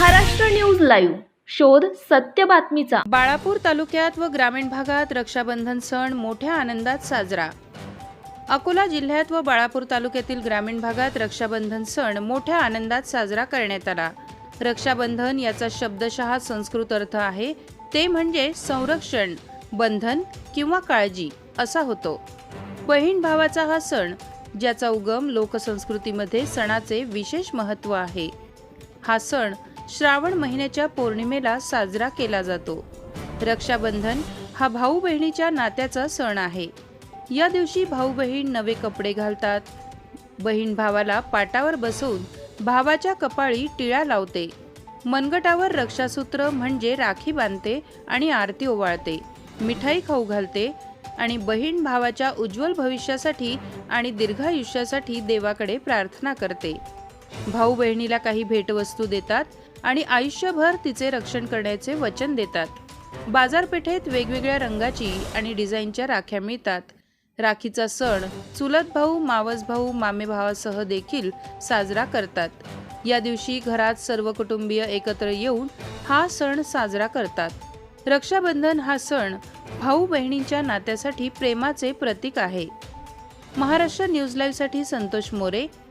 Maharashtra news live. शोध सत्य बातमीचा. बाळापूर तालुक्यात व ग्रामीण भागात रक्षाबंधन सण मोठ्या आनंदात साजरा. अकोला जिल्ह्यात व बाळापूर तालुक्यातील ग्रामीण भागात रक्षाबंधन सण मोठ्या आनंदात साजरा करण्यात आला. रक्षाबंधन याचा शब्दशः संस्कृत अर्थ आहे ते म्हणजे संरक्षण बंधन किंवा काळजी असा होतो. बहीण भावाचा हा सण ज्याचा उगम लोकसंस्कृतीमध्ये सणाचे विशेष महत्त्व आहे. हा सण श्रावण महिन्याच्या पौर्णिमेला साजरा केला जातो. रक्षाबंधन हा भाऊ बहिणीच्या नात्याचा सण आहे. या दिवशी भाऊ बहीण नवे कपडे घालतात. बहीण भावाला पाटावर बसवून भावाच्या कपाळी टिळा लावते. मनगटावर रक्षासूत्र म्हणजे राखी बांधते आणि आरती ओवाळते. मिठाई खाऊ घालते आणि बहीण भावाच्या उज्ज्वल भविष्यासाठी आणि दीर्घायुष्यासाठी देवाकडे प्रार्थना करते. भाऊ बहिणीला काही भेटवस्तू देतात आणि आयुष्यभर तिचे रक्षण करण्याचे वचन देतात. बाजारपेठेत वेगवेगळ्या रंगाची आणि डिझाईनच्या राख्या मिळतात. राखीचा सण चुलत भाऊ मावस भाऊ मामे भावासह देखील साजरा करतात. या दिवशी घरात सर्व कुटुंबीय एकत्र येऊन हा सण साजरा करतात. रक्षाबंधन हा सण भाऊ बहिणींच्या नात्यासाठी प्रेमाचे प्रतीक आहे. महाराष्ट्र न्यूज लाईव्हसाठी संतोष मोरे